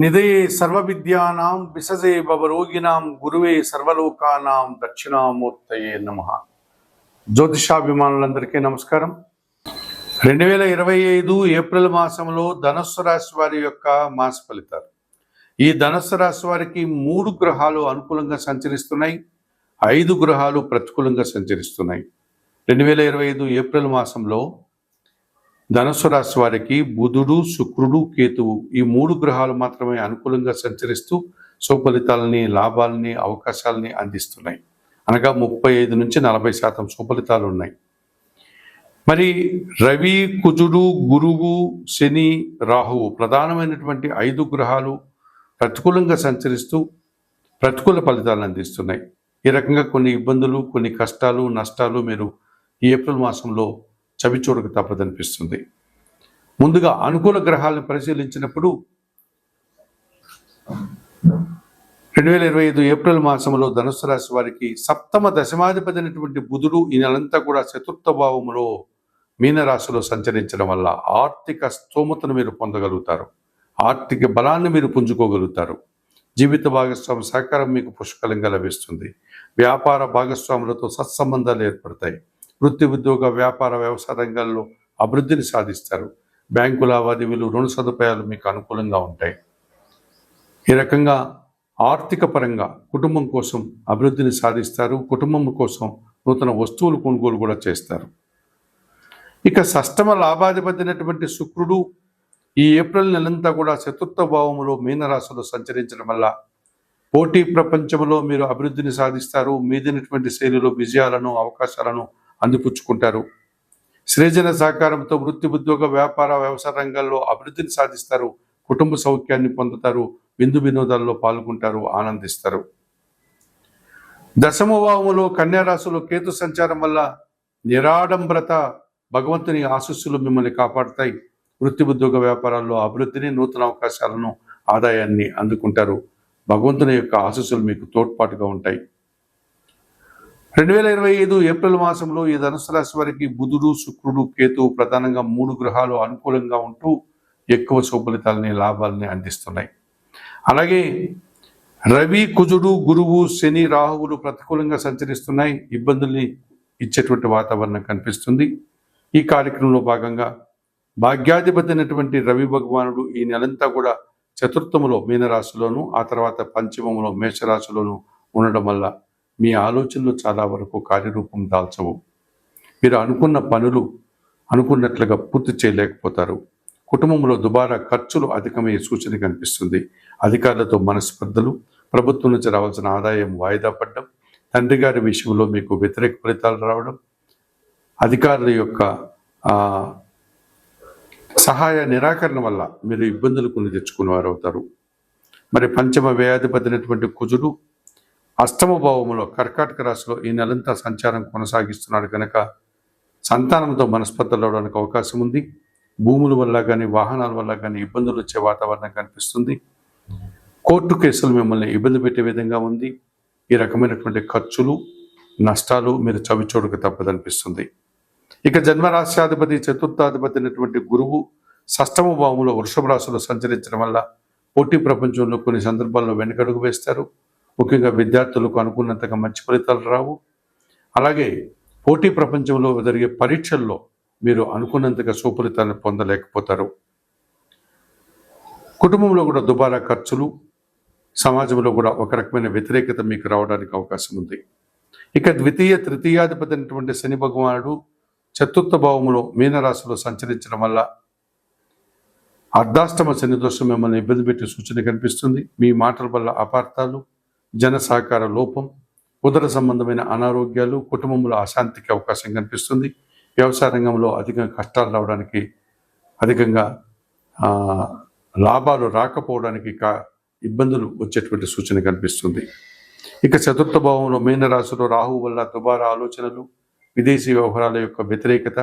నిధయే సర్వవిద్యానాం విసజే భవరోగినాం గురువే సర్వలోకానాం దక్షిణామూర్తయే నమ. జ్యోతిషాభిమానులందరికీ నమస్కారం. రెండు వేల ఇరవై ఐదు ఏప్రిల్ మాసంలో ధనస్సు రాశి వారి యొక్క మాస ఫలితాలు. ఈ ధనస్సు రాశి వారికి మూడు గ్రహాలు అనుకూలంగా సంచరిస్తున్నాయి. ఐదు గ్రహాలు ప్రతికూలంగా సంచరిస్తున్నాయి. రెండు వేల ఇరవై ఐదు ఏప్రిల్ మాసంలో ధనుసు రాశి వారికి బుధుడు శుక్రుడు కేతువు ఈ మూడు గ్రహాలు మాత్రమే అనుకూలంగా సంచరిస్తూ సుఫలితాలని లాభాలని అవకాశాలని అందిస్తున్నాయి. అనగా ముప్పై ఐదు నుంచి నలభై శాతం సుఫలితాలు ఉన్నాయి. మరి రవి కుజుడు గురువు శని రాహువు ప్రధానమైనటువంటి ఐదు గ్రహాలు ప్రతికూలంగా సంచరిస్తూ ప్రతికూల ఫలితాలను అందిస్తున్నాయి. ఈ రకంగా కొన్ని ఇబ్బందులు కొన్ని కష్టాలు నష్టాలు మీరు ఏప్రిల్ మాసంలో చవి చూడక తప్పదనిపిస్తుంది ముందుగా అనుకూల గ్రహాలను పరిశీలించినప్పుడు రెండు వేల ఇరవై ఐదు ఏప్రిల్ మాసంలో ధనుసు రాశి వారికి సప్తమ దశమాధిపతి అయినటువంటి బుధుడు ఈ నెలంతా కూడా చతుర్థ భావములో మీనరాశిలో సంచరించడం వల్ల ఆర్థిక స్తోమతను మీరు పొందగలుగుతారు. ఆర్థిక బలాన్ని మీరు పుంజుకోగలుగుతారు. జీవిత భాగస్వామి సహకారం మీకు పుష్కలంగా లభిస్తుంది. వ్యాపార భాగస్వాములతో సత్సంబంధాలు ఏర్పడతాయి. వృత్తి ఉద్యోగ వ్యాపార వ్యవసాయ రంగాల్లో అభివృద్ధిని సాధిస్తారు. బ్యాంకు లావాదేవీలు రుణ సదుపాయాలు మీకు అనుకూలంగా ఉంటాయి. ఈ రకంగా ఆర్థిక పరంగా కుటుంబం కోసం అభివృద్ధిని సాధిస్తారు. కుటుంబం కోసం నూతన వస్తువులు కొనుగోలు కూడా చేస్తారు. ఇక సష్టమ లాభాధిపతినటువంటి శుక్రుడు ఈ ఏప్రిల్ నెలంతా కూడా చతుర్థ భావములో మీనరాశిలో సంచరించడం వల్ల పోటీ ప్రపంచంలో మీరు అభివృద్ధిని సాధిస్తారు. మీదినటువంటి శైలిలో విజయాలను అవకాశాలను అందిపుచ్చుకుంటారు. సృజన సహకారంతో వృత్తి ఉద్యోగ వ్యాపార వ్యవసాయ రంగాల్లో అభివృద్ధిని సాధిస్తారు. కుటుంబ సౌఖ్యాన్ని పొందుతారు. విందు వినోదాల్లో పాల్గొంటారు. ఆనందిస్తారు. దశమ భావములో కన్యారాశిలో కేతు సంచారం వల్ల నిరాడంబ్రత భగవంతుని ఆశస్సులు మిమ్మల్ని కాపాడుతాయి. వృత్తి ఉద్యోగ వ్యాపారాల్లో అభివృద్ధిని నూతన అవకాశాలను ఆదాయాన్ని అందుకుంటారు. భగవంతుని యొక్క ఆశస్సులు మీకు తోడ్పాటుగా ఉంటాయి. రెండు వేల ఇరవై ఐదు ఏప్రిల్ మాసంలో ఈ ధనుసు రాశి వారికి బుధుడు శుక్రుడు కేతు ప్రధానంగా మూడు గ్రహాలు అనుకూలంగా ఉంటూ ఎక్కువ శుభలితాలని లాభాలని అందిస్తున్నాయి. అలాగే రవి కుజుడు గురువు శని రాహువులు ప్రతికూలంగా సంచరిస్తున్నాయి. ఇబ్బందుల్ని ఇచ్చేటువంటి వాతావరణం కనిపిస్తుంది. ఈ కార్యక్రమంలో భాగంగా భాగ్యాధిపతి అయినటువంటి రవి భగవానుడు ఈ నెలంతా కూడా చతుర్థములో మీనరాశిలోను ఆ తర్వాత పంచమములో మేషరాశిలోను ఉండడం వల్ల మీ ఆలోచనలు చాలా వరకు కార్యరూపం దాల్చవు. మీరు అనుకున్న పనులు అనుకున్నట్లుగా పూర్తి చేయలేకపోతారు. కుటుంబంలో దుబారా ఖర్చులు అధికమయ్యే సూచన కనిపిస్తుంది. అధికారులతో మనస్పర్ధలు ప్రభుత్వం నుంచి రావాల్సిన ఆదాయం వాయిదా పడడం తండ్రి గారి విషయంలో మీకు వ్యతిరేక ఫలితాలు రావడం అధికారుల యొక్క సహాయ నిరాకరణ వల్ల మీరు ఇబ్బందులు కొన్ని తెచ్చుకునేవారు అవుతారు మరి పంచమ వ్యయాధిపతినటువంటి కుజుడు అష్టమ భావములో కర్కాటక రాశిలో ఈ నెలంతా సంచారం కొనసాగిస్తున్నాడు కనుక సంతానంతో మనస్పర్ధలు అవడానికి అవకాశం ఉంది. భూముల వల్ల కానీ వాహనాల వల్ల కానీ ఇబ్బందులు వచ్చే వాతావరణం కనిపిస్తుంది. కోర్టు కేసులు మిమ్మల్ని ఇబ్బంది పెట్టే విధంగా ఉంది. ఈ రకమైనటువంటి ఖర్చులు నష్టాలు మీరు చవిచూడక తప్పదనిపిస్తుంది. ఇక జన్మరాశ్యాధిపతి చతుర్థాధిపతి అయినటువంటి గురువు షష్టమ భావంలో వృషభ రాశిలో సంచరించడం వల్ల పోటీ ప్రపంచంలో కొన్ని సందర్భాల్లో వెనుకడుగు వేస్తారు. ముఖ్యంగా విద్యార్థులకు అనుకున్నంతగా మంచి ఫలితాలు రావు. అలాగే పోటీ ప్రపంచంలో జరిగే పరీక్షల్లో మీరు అనుకున్నంతగా సుఫలితాన్ని పొందలేకపోతారు. కుటుంబంలో కూడా దుబారా ఖర్చులు సమాజంలో కూడా ఒక రకమైన వ్యతిరేకత మీకు రావడానికి అవకాశం ఉంది. ఇక ద్వితీయ తృతీయాధిపతి అయినటువంటి శని భగవానుడు చతుర్థ భావములో మీనరాశిలో సంచరించడం వల్ల అర్ధాష్టమ శని దోషం మిమ్మల్ని ఇబ్బంది పెట్టే సూచన కనిపిస్తుంది. మీ మాటల వల్ల అపార్థాలు జన సహకార లోపం ఉదర సంబంధమైన అనారోగ్యాలు కుటుంబంలో అశాంతికి అవకాశం కనిపిస్తుంది. వ్యవసాయ రంగంలో అధికంగా కష్టాలు రావడానికి అధికంగా లాభాలు రాకపోవడానికి కా ఇబ్బందులు వచ్చేటువంటి సూచన కనిపిస్తుంది. ఇక చతుర్థ భావంలో మీనరాశిలో రాహు వల్ల దుబారా ఆలోచనలు విదేశీ వ్యవహారాల యొక్క వ్యతిరేకత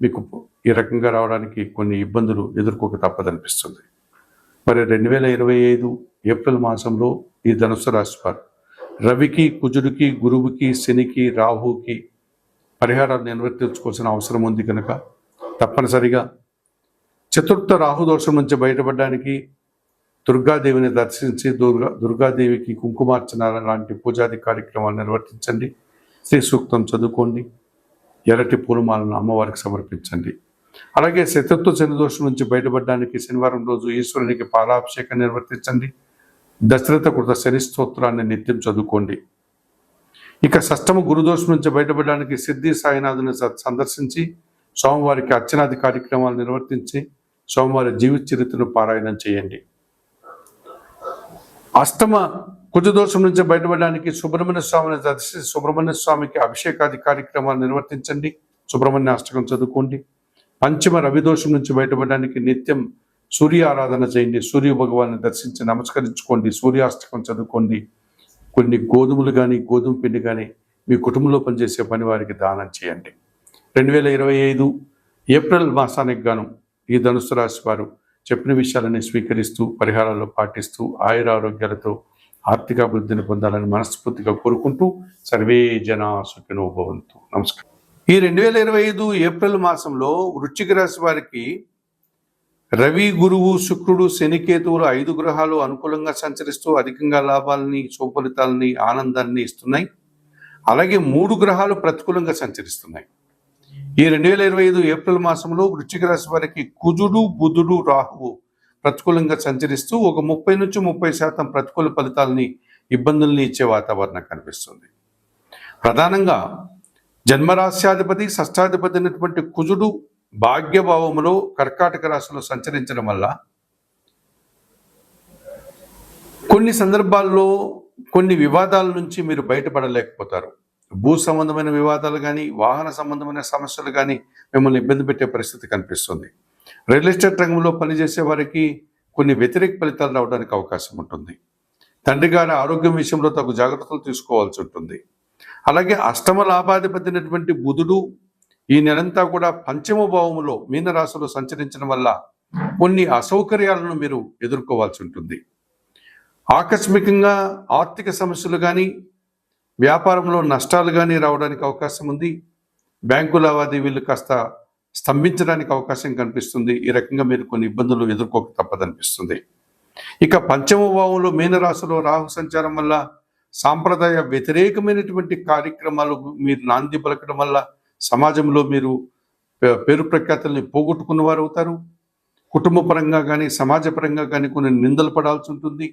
మీకు ఈ రకంగా రావడానికి కొన్ని ఇబ్బందులు ఎదుర్కోక తప్పదనిపిస్తుంది. మరి రెండు వేల ఇరవై ఐదు ఏప్రిల్ మాసంలో ఈ ధనుసు రాశివారు. రవికి కుజుడికి గురువుకి శనికి రాహుకి పరిహారాలు నిర్వర్తించుకోవాల్సిన అవసరం ఉంది కనుక తప్పనిసరిగా చతుర్థ రాహుదోషం నుంచి బయటపడడానికి దుర్గాదేవిని దర్శించి దుర్గా దుర్గాదేవికి కుంకుమార్చన లాంటి పూజాది కార్యక్రమాలు నిర్వర్తించండి. శ్రీ సూక్తం చదువుకోండి. ఎర్రటి పూలమాలను అమ్మవారికి సమర్పించండి. అలాగే శత్రుత్వ శనిదోషం నుంచి బయటపడడానికి శనివారం రోజు ఈశ్వరునికి పాలాభిషేకం నిర్వర్తించండి. దశరథ కృత శని స్తోత్రాన్ని నిత్యం చదువుకోండి. ఇక షష్టమ గురుదోషం నుంచి బయటపడడానికి సిద్ధి సాయినాథుని స- సందర్శించి సోమవారికి అర్చనాది కార్యక్రమాలు నిర్వర్తించి సోమవారి జీవిత చరిత్రను పారాయణం చేయండి. అష్టమ కుజదోషం నుంచి బయటపడడానికి సుబ్రహ్మణ్య స్వామిని దర్శించి సుబ్రహ్మణ్య స్వామికి అభిషేకాది కార్యక్రమాలు నిర్వర్తించండి. సుబ్రహ్మణ్య అష్టకం చదువుకోండి. పంచమ రవిదోషం నుంచి బయటపడడానికి నిత్యం సూర్య ఆరాధన చేయండి. సూర్య భగవాన్ని దర్శించి నమస్కరించుకోండి. సూర్యాష్టకం చదువుకోండి. కొన్ని గోధుమలు కానీ గోధుమ పిండి కానీ మీ కుటుంబంలో పనిచేసే పని వారికి దానం చేయండి. రెండు వేల ఇరవై ఐదు ఏప్రిల్ మాసానికి గాను ఈ ధనుసు రాశి వారు చెప్పిన విషయాలని స్వీకరిస్తూ పరిహారాలు పాటిస్తూ ఆయురారోగ్యాలతో ఆర్థికాభివృద్ధిని పొందాలని మనస్ఫూర్తిగా కోరుకుంటూ సర్వే జనా సుఖినోభవంతు నమస్కారం. ఈ రెండు వేల ఇరవై ఐదు ఏప్రిల్ మాసంలో వృశ్చిక రాశి వారికి రవి గురువు శుక్రుడు శనికేతువులు ఐదు గ్రహాలు అనుకూలంగా సంచరిస్తూ అధికంగా లాభాలని సుఫలితాలని ఆనందాన్ని ఇస్తున్నాయి. అలాగే మూడు గ్రహాలు ప్రతికూలంగా సంచరిస్తున్నాయి. ఈ రెండు వేల ఇరవై ఐదు ఏప్రిల్ మాసంలో వృశ్చిక రాశి వారికి కుజుడు బుధుడు రాహువు ప్రతికూలంగా సంచరిస్తూ ఒక ముప్పై నుంచి ముప్పై శాతం ప్రతికూల ఫలితాలని ఇబ్బందుల్ని ఇచ్చే వాతావరణం కనిపిస్తుంది. ప్రధానంగా జన్మరాశ్యాధిపతి షష్టాధిపతి అయినటువంటి కుజుడు భాగ్యభావములో కర్కాటక రాశిలో సంచరించడం వల్ల కొన్ని సందర్భాల్లో కొన్ని వివాదాల నుంచి మీరు బయటపడలేకపోతారు. భూ సంబంధమైన వివాదాలు కానీ వాహన సంబంధమైన సమస్యలు కానీ మిమ్మల్ని ఇబ్బంది పెట్టే పరిస్థితి కనిపిస్తుంది. రియల్ ఎస్టేట్ రంగంలో పనిచేసే వారికి కొన్ని వ్యతిరేక ఫలితాలు రావడానికి అవకాశం ఉంటుంది. తండ్రి గారి ఆరోగ్యం విషయంలో తగు జాగ్రత్తలు తీసుకోవాల్సి ఉంటుంది. అలాగే అష్టమ లాభాధిపతినటువంటి బుధుడు ఈ నెలంతా కూడా పంచమ భావములో మీనరాశిలో సంచరించడం వల్ల కొన్ని అసౌకర్యాలను మీరు ఎదుర్కోవాల్సి ఉంటుంది. ఆకస్మికంగా ఆర్థిక సమస్యలు కానీ వ్యాపారంలో నష్టాలు కానీ రావడానికి అవకాశం ఉంది. బ్యాంకు లావాదేవీలు కాస్త స్తంభించడానికి అవకాశం కనిపిస్తుంది. ఈ రకంగా మీరు కొన్ని ఇబ్బందులు ఎదుర్కోక తప్పదనిపిస్తుంది. ఇక పంచమ భావంలో మీనరాశిలో రాహు సంచారం వల్ల సాంప్రదాయ వ్యతిరేకమైనటువంటి కార్యక్రమాలు మీరు నాంది పలకడం వల్ల సమాజంలో మీరు పేరు ప్రఖ్యాతల్ని పోగొట్టుకున్న వారు అవుతారు కుటుంబ పరంగా కానీ సమాజపరంగా కానీ కొన్ని నిందలు పడాల్సి ఉంటుంది.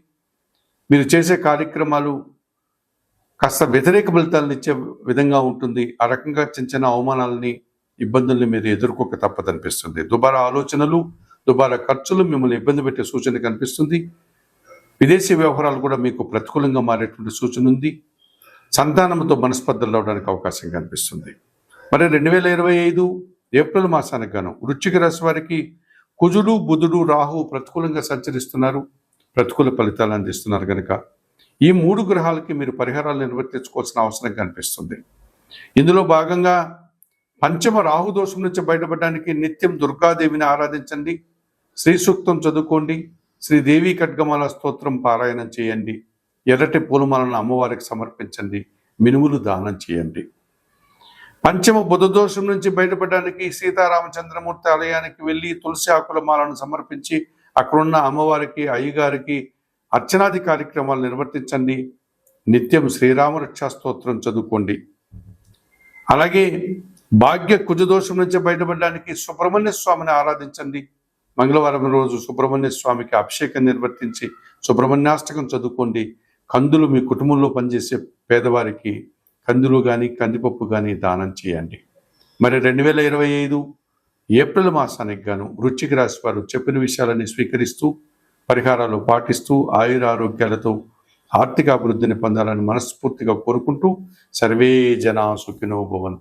మీరు చేసే కార్యక్రమాలు కాస్త వ్యతిరేక ఫలితాలను ఇచ్చే విధంగా ఉంటుంది. ఆ రకంగా చిన్న చిన్న అవమానాలని ఇబ్బందుల్ని మీరు ఎదుర్కోక తప్పదనిపిస్తుంది. దుబారా ఆలోచనలు దుబారా ఖర్చులు మిమ్మల్ని ఇబ్బంది పెట్టే సూచన కనిపిస్తుంది. విదేశీ వ్యవహారాలు కూడా మీకు ప్రతికూలంగా మారేటువంటి సూచన ఉంది. సంతానంతో మనస్పర్ధలు రావడానికి అవకాశం కనిపిస్తుంది. మరి రెండు వేల ఇరవై ఐదు ఏప్రిల్ మాసానికి గాను వృశ్చిక రాశి వారికి కుజుడు బుధుడు రాహు ప్రతికూలంగా సంచరిస్తున్నారు. ప్రతికూల ఫలితాలు అందిస్తున్నారు కనుక ఈ మూడు గ్రహాలకి మీరు పరిహారాలు నిర్వర్తించుకోవాల్సిన అవసరం కనిపిస్తుంది. ఇందులో భాగంగా పంచమ రాహు దోషం నుంచి బయటపడడానికి నిత్యం దుర్గాదేవిని ఆరాధించండి. శ్రీ సూక్తం చదువుకోండి. శ్రీదేవి ఖడ్గమాల స్తోత్రం పారాయణం చేయండి. ఎర్రటి పూలమాలను అమ్మవారికి సమర్పించండి. మినుములు దానం చేయండి. పంచమ బుధ దోషం నుంచి బయటపడడానికి సీతారామచంద్రమూర్తి ఆలయానికి వెళ్ళి తులసి ఆకుల మాలను సమర్పించి అక్కడున్న అమ్మవారికి అయ్యగారికి అర్చనాది కార్యక్రమాలు నిర్వర్తించండి. నిత్యం శ్రీరామ రక్షా స్తోత్రం చదువుకోండి. అలాగే భాగ్య కుజదోషం నుంచి బయటపడడానికి సుబ్రహ్మణ్య స్వామిని ఆరాధించండి. మంగళవారం రోజు సుబ్రహ్మణ్య స్వామికి అభిషేకం నిర్వర్తించి సుబ్రహ్మణ్యాష్టకం చదువుకోండి. కందులు మీ కుటుంబంలో పనిచేసే పేదవారికి కందులు కానీ కందిపప్పు కానీ దానం చేయండి. మరి రెండు వేల ఇరవై ఐదు ఏప్రిల్ మాసానికి గాను వృచ్చిక రాశి వారు చెప్పిన విషయాలని స్వీకరిస్తూ పరిహారాలు పాటిస్తూ ఆయురారోగ్యాలతో ఆర్థిక అభివృద్ధిని పొందాలని మనస్ఫూర్తిగా కోరుకుంటూ సర్వే జనా సుఖినో భవంతు.